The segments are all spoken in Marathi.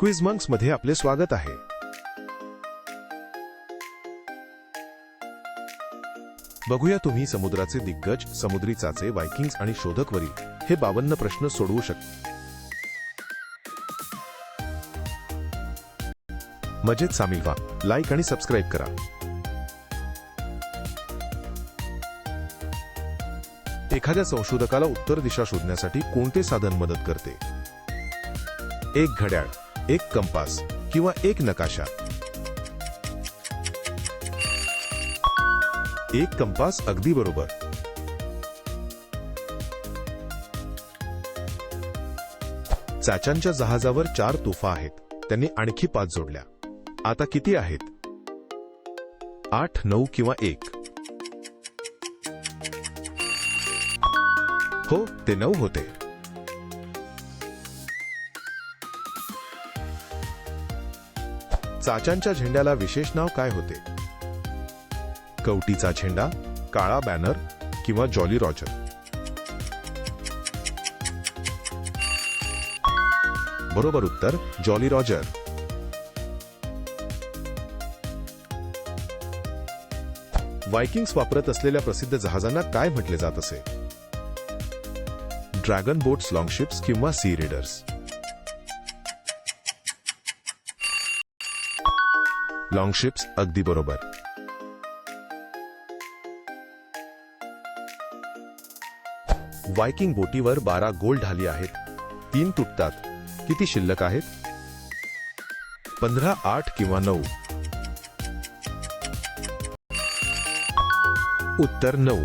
क्विज मंक्समध्ये आपले स्वागत आहे. बघूया तुम्ही समुद्राचे दिग्गज समुद्री चाचे वायकिंग्स आणि शोधकवरील हे बावन्न प्रश्न सोडवू शकता मजेत सामील व्हा. लाईक आणि सबस्क्राईब करा. एखाद्या संशोधकाला उत्तर दिशा शोधण्यासाठी कोणते साधन मदत करते? एक घड्याळ. एक कंपास किंवा एक नकाशा. एक कंपास अगदी बरोबर. चाच्यांच्या जहाजावर चार तोफा आहेत. त्यांनी आणखी पाच जोडल्या. आता किती आहेत? आठ नऊ किंवा एक. हो ते नऊ होते. चाचांच्या झेंड्याला विशेष नाव काय होते? कवटीचा झेंडा काळा बॅनर किंवा जॉली रॉजर? बरोबर उत्तर जॉली रॉजर. वायकिंग्स वापरत असलेल्या प्रसिद्ध जहाजांना काय म्हटले जात असे? ड्रॅगन बोट्स लॉंगशिप्स किंवा सी रेडर्स लॉंगशिप्स अगदी बरोबर. वायकिंग बोटीवर बारा गोल ढाली आहेत. तीन तुटतात. किती शिल्लक आहेत? पंधरा आठ किंवा नऊ? उत्तर नऊ.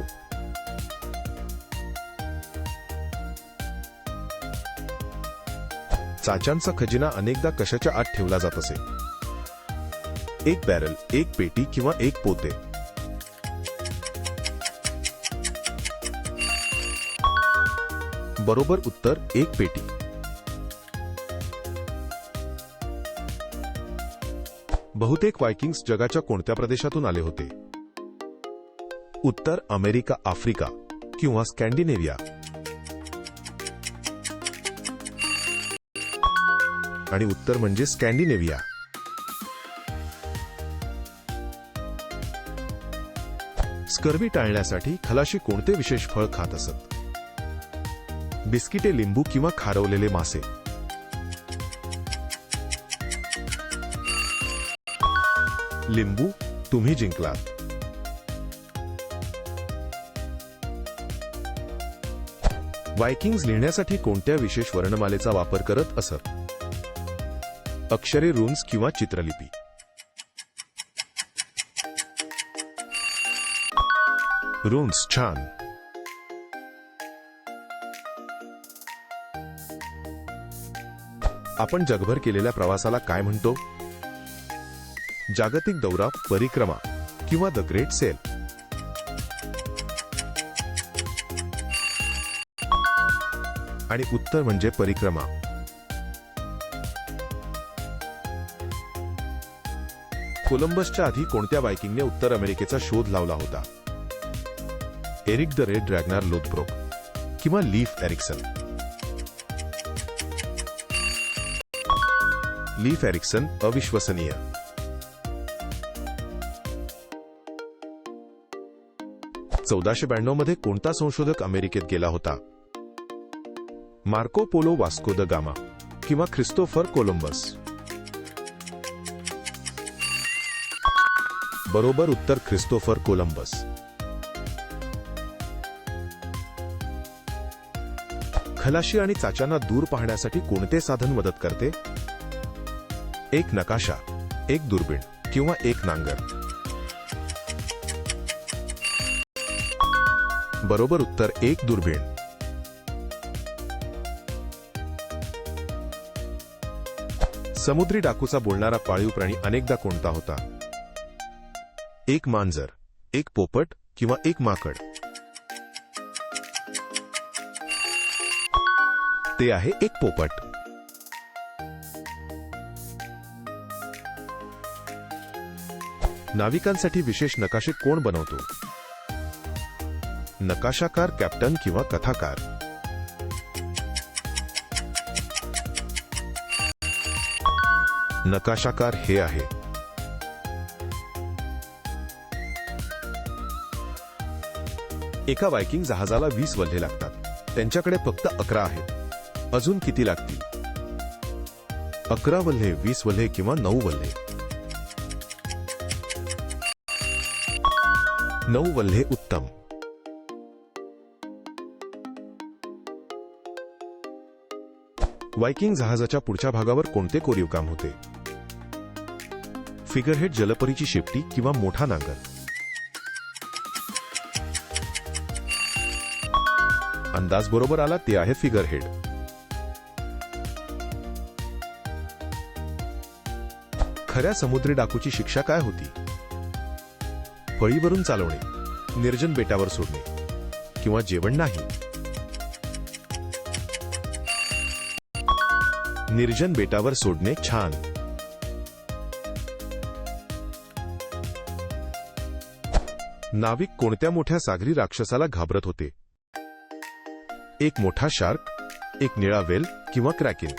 चाच्यांचा खजिना अनेकदा कशाच्या आत ठेवला जात असे? एक बॅरल एक पेटी किंवा एक पोते. बरोबर उत्तर एक पेटी. बहुतेक वायकिंग्स जगाच्या कोणत्या प्रदेशातून आले होते? उत्तर अमेरिका आफ्रिका किंवा स्कॅन्डिनेव्हिया. आणि उत्तर म्हणजे स्कॅन्डिनेव्हिया. स्कर्वी टाळण्यासाठी खलाशी कोणते विशेष फळ खात असत? बिस्किटे लिंबू किंवा खारवलेले मासे. लिंबू तुम्ही जिंकलात. वायकिंग्स लिहिण्यासाठी कोणत्या विशेष वर्णमालेचा वापर करत असत? अक्षरे रून्स किंवा चित्रलिपी. Runs छान आपण जगभर केलेल्या प्रवासाला काय म्हणतो? जागतिक दौरा परिक्रमा किंवा द ग्रेट सेल आणि उत्तर म्हणजे परिक्रमा. कोलंबसच्या आधी कोणत्या बायकिंगने उत्तर अमेरिकेचा शोध लावला होता? एरिक द रेड ड्रॅगनार लोथब्रोक किंवा लीफ एरिक्सन. लीफ एरिक्सन अविश्वसनीय. चौदाशे ब्याण्णवमध्ये कोणता संशोधक अमेरिकेत गेला होता? Marco Polo Vasco da Gama किंवा ख्रिस्तोफर कोलंबस. बरोबर उत्तर ख्रिस्तोफर कोलंबस. खलाशी आणि चाच्यांना दूर पाहण्यासाठी कोणते साधन मदत करते? एक नकाशा एक दुर्बीण किंवा एक नांगर. बरोबर उत्तर एक दुर्बीण. समुद्री डाकूचा बोलणारा पाळीव प्राणी अनेकदा कोणता होता? एक मांजर एक पोपट किंवा एक माकड. ते आहे एक पोपट. नाविकांसाठी विशेष नकाशे कोण बनवतो? नकाशाकार कॅप्टन किंवा कथाकार? नकाशाकार हे आहे. एका बायकिंग जहाजाला वीस वल्हे लागतात. त्यांच्याकडे फक्त अकरा आहेत. अजून किती लागतील? अकरा वल्हे वीस वल्हे किंवा नऊ वल्हे. नऊ वल्हे उत्तम. वायकिंग जहाजाच्या पुढच्या भागावर कोणते कोरीव काम होते? फिगरहेड जलपरीची शेपटी किंवा मोठा नांगर. अंदाज बरोबर आला ते आहे फिगरहेड. खऱ्या समुद्री डाकूची शिक्षा काय होती? फळीवरून चालवणे निर्जन बेटावर सोडणे किंवा जेवण नाही? निर्जन बेटावर सोडणे छान. नाविक कोणत्या मोठ्या सागरी राक्षसाला घाबरत होते? एक मोठा शार्क एक निळा वेल किंवा क्रॅकिन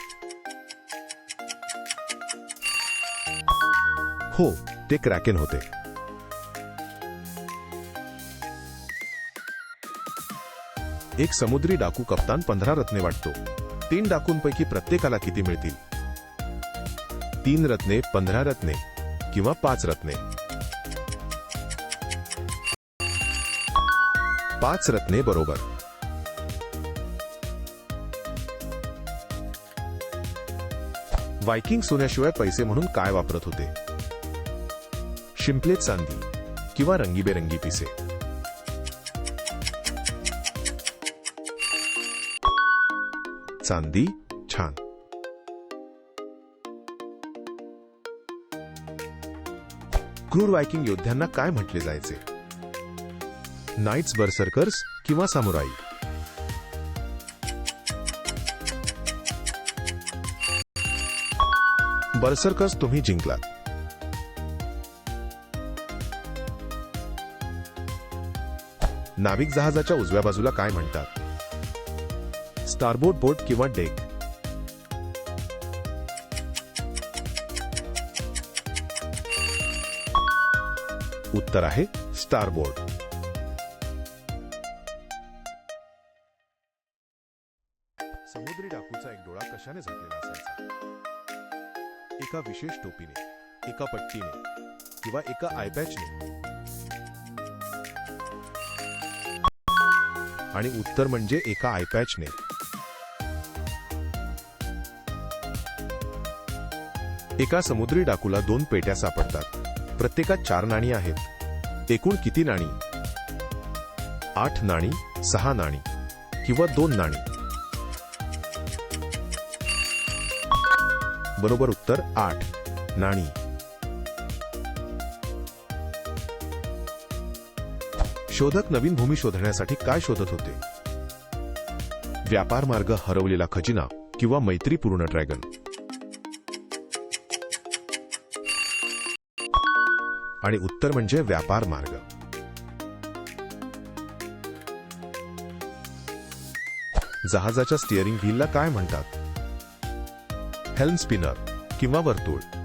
हो ते क्रॅकेन होते. एक समुद्री डाकू कप्तान पंधरा रत्ने वाटतो. तीन डाकूंपैकी प्रत्येकाला किती मिळतील? तीन रत्ने पंधरा रत्ने किंवा पाच रत्ने. पाच रत्ने बरोबर. वायकिंग सोन्याशिवाय पैसे म्हणून काय वापरत होते? शिंपले चांदी किंवा रंगीबेरंगी पिसे. चांदी छान. क्रूर वायकिंग योद्ध्यांना काय म्हटले जायचे? नाईट्स बर्सर्कर्स किंवा सामुराई? बर्सर्कर्स तुम्ही जिंकलात. नाविक जहाजाच्या उजव्या बाजूला काय म्हणतात? स्टारबोर्ड बोट किंवा डेक उत्तर आहे स्टारबोर्ड समुद्री डाकूचा एक डोळा कशाने झाकलेला असायचा? एका विशेष टोपीने एका पट्टीने किंवा एका आयपॅचने आणि उत्तर म्हणजे एका आयपॅचने. एका समुद्री डाकूला दोन पेट्या सापडतात. प्रत्येकात चार नाणी आहेत. एकूण किती नाणी? आठ नाणी सहा नाणी किंवा दोन नाणी? बरोबर उत्तर आठ. नाणी. शोधक नवीन भूमी शोधण्यासाठी काय शोधत होते? व्यापार मार्ग हरवलेला खजिना किंवा मैत्रीपूर्ण ड्रॅगन? आणि उत्तर म्हणजे व्यापार मार्ग. जहाजाच्या स्टिअरिंग व्हीलला काय म्हणतात? हेल्म स्पिनर किंवा वर्तुळ?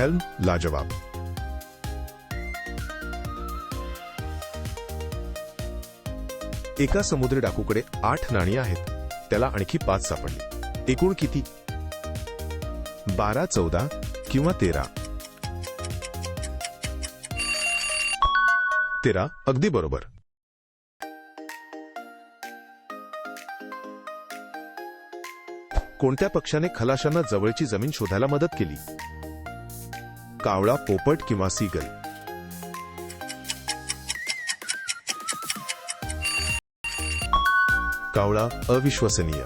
हेल्म लाजवाब. एका समुद्री डाकूकडे आठ नाणी आहेत. त्याला आणखी पाच सापडली. एकूण किती? बारा चौदा किंवा तेरा? तेरा अगदी बरोबर. कोणत्या पक्षाने खलाशांना जवळची जमीन शोधायला मदत केली? कावळा पोपट किंवा सीगल. कावळा अविश्वसनीय.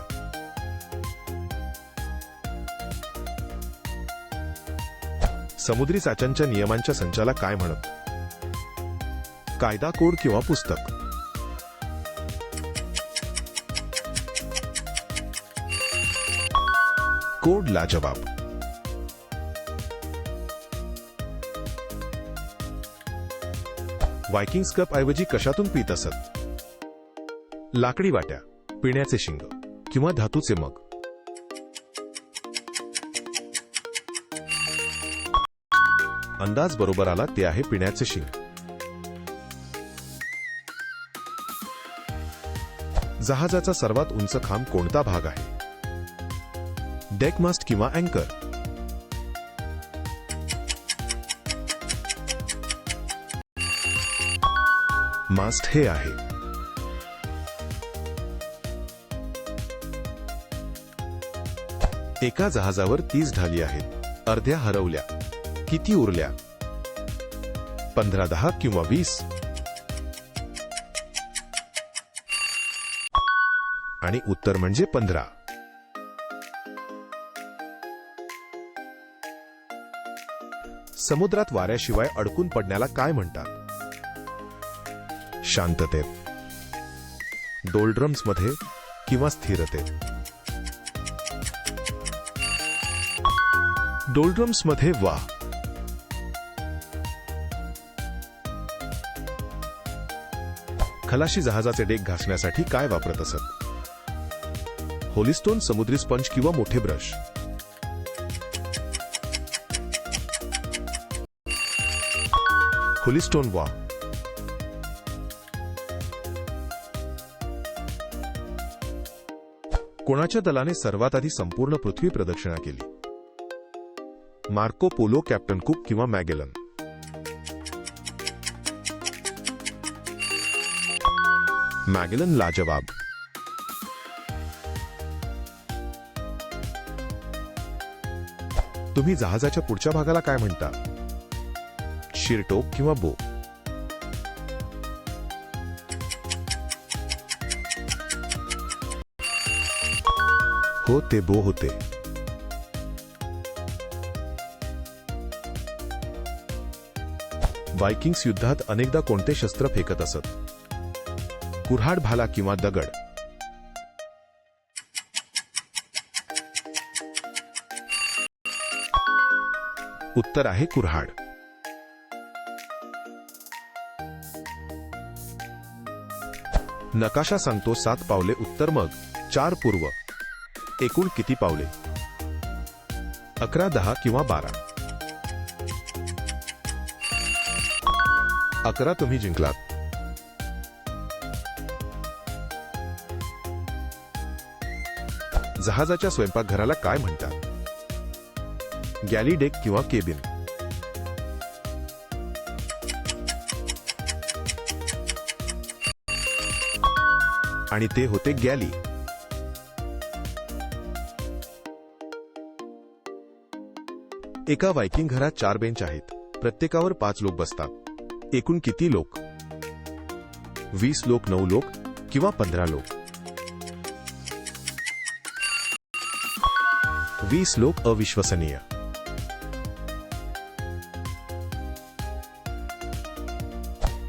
समुद्री चाच्यांच्या नियमांच्या संचाला काय म्हणत? कायदा कोड किंवा पुस्तक? कोड लाजवाब वायकिंग्स कप ऐवजी कशातून पित असत? लाकडी वाट्या पिण्याचे शिंग किंवा धातूचे मग? अंदाज बरोबर आला ते आहे पिण्याचे शिंग. जहाजाचा सर्वात उंच खांब कोणता भाग आहे? डेकमास्ट किंवा अँकर मास्ट हे आहे. एका जहाजावर तीस ढाली आहेत. अर्ध्या हरवल्या. किती उरल्या? पंधरा दहा किंवा वीस? आणि उत्तर म्हणजे पंधरा. समुद्रात वाऱ्याशिवाय अडकून पडण्याला काय म्हणतात? शांततेत डोलड्रम्समध्ये किंवा स्थिरतेत डोलड्रम्समध्ये वा. खलाशी जहाजाचे डेक घासण्यासाठी काय वापरत असत? होलिस्टोन समुद्री स्पंज किंवा मोठे ब्रश? होलिस्टोन वा. कोणाच्या दलाने सर्वात आधी संपूर्ण पृथ्वी प्रदक्षिणा केली? मार्को पोलो कॅप्टन कुक किंवा मॅगेलन? मॅगेलन लाजवाब. तुम्ही जहाजाच्या पुढच्या भागाला काय म्हणता? शिरटोक किंवा बो? हो ते बो होते. वायकिंग्स युद्धात अनेकदा कोणते शस्त्र फेकत असत? कुऱ्हाड भाला किंवा दगड? उत्तर आहे कुऱ्हाड. नकाशा सांगतो सात पावले उत्तर मग चार पूर्व. एकूण किती पावले? अकरा दहा किंवा बारा? अकरा तुम्ही जिंकलात. जहाजाच्या स्वयंपाकघराला काय म्हणतात? गॅली डेक किंवा केबिन? आणि ते होते गॅली. एका वायकिंग घरात चार बेंच आहेत. प्रत्येकावर पाच लोक बसतात. एकूण किती लोक? वीस लोक नऊ लोक किंवा पंधरा लोक. वीस लोक अविश्वसनीय.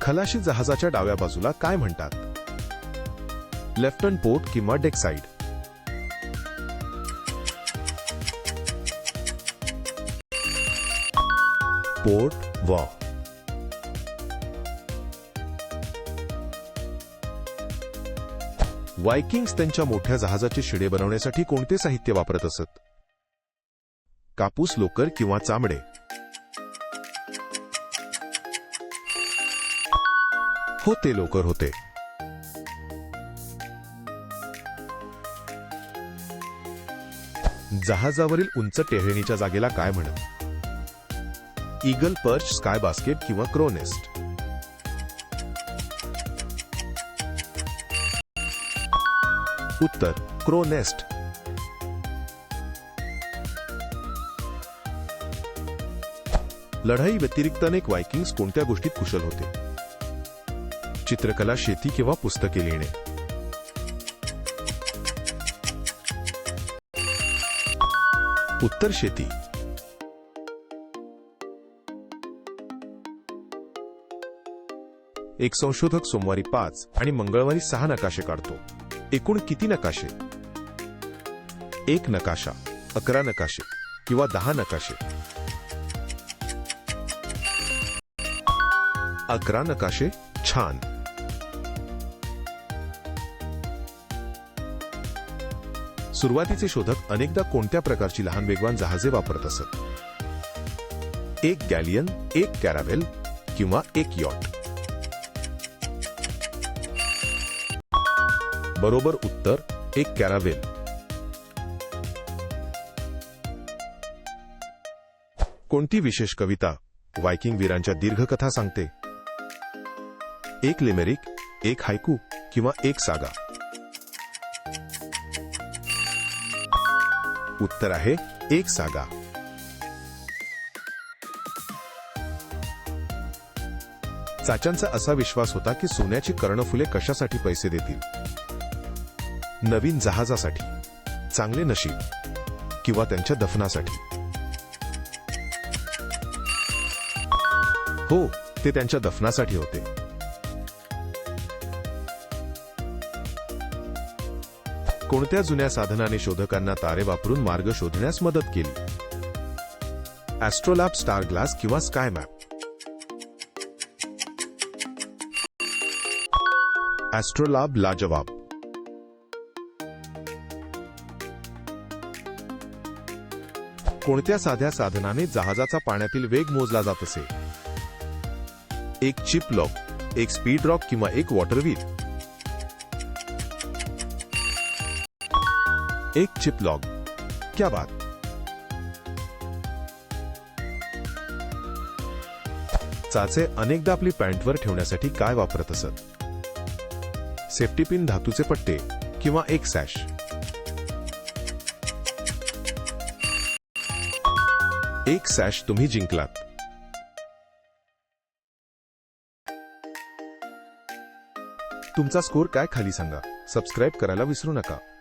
खलाशी जहाजाच्या डाव्या बाजूला काय म्हणतात? लेफ्टन पोर्ट किंवा डेक साइड. पोर्ट वॉ वायकिंग्स त्यांच्या मोठ्या जहाजाचे शिडे बनवण्यासाठी कोणते साहित्य वापरत असत? कापूस लोकर किंवा चामडे? हो ते लोकर होते. जहाजावरील उंच टेहळणीच्या जागेला काय म्हणत? ईगल पर्च स्काय बास्केट किंवा क्रोनेस्ट. उत्तर क्रोनेस्ट. लढाई व्यतिरिक्त अनेक वायकिंग्स कोणत्या गोष्टीत कुशल होते? चित्रकला शेती किंवा पुस्तके लिहिणे. उत्तर शेती. एक संशोधक सोमवारी पाच आणि मंगळवारी सहा नकाशे काढतो. एकूण किती नकाशे? एक नकाशा अकरा नकाशे किंवा दहा नकाशे. अकरा नकाशे छान. सुरुवातीचे शोधक अनेकदा कोणत्या प्रकारची लहान वेगवान जहाजे वापरत असत? एक गॅलियन एक कॅरावेल किंवा एक यॉट. बरोबर उत्तर एक कॅरावेल. कोणती विशेष कविता वायकिंग वीरांच्या दीर्घकथा सांगते? एक लिमेरिक एक हायकू किंवा एक सागा? उत्तर आहे एक सागा. चाचांचा असा विश्वास होता की सोन्याची कर्णफुले कशासाठी पैसे देतील? नवीन जहाजासाठी चांगले नशीब किंवा त्यांच्या दफनासाठी. हो ते त्यांच्या दफनासाठी होते. कोणत्या जुन्या साधनाने शोधकांना तारे वापरून मार्ग शोधण्यास मदत केली? ॲस्ट्रोलॅब स्टार ग्लास किंवा स्काय मॅप ॲस्ट्रोलॅब लाजवाब. कोणत्या साध्या साधनाने जहाजाचा पाण्यातील वेग मोजला जात असे? एक चिप लॉक एक स्पीड रॉक किंवा एक वॉटर व्हील? एक चिप लॉक. क्या बात. चाचे अनेकदा आपली पॅन्टवर ठेवण्यासाठी काय वापरत असत? सेफ्टी पिन धातूचे पट्टे किंवा एक सॅश? एक सॅश तुम्ही जिंकलात. तुमचा स्कोर काय खाली सांगा. सबस्क्राईब करायला विसरू नका.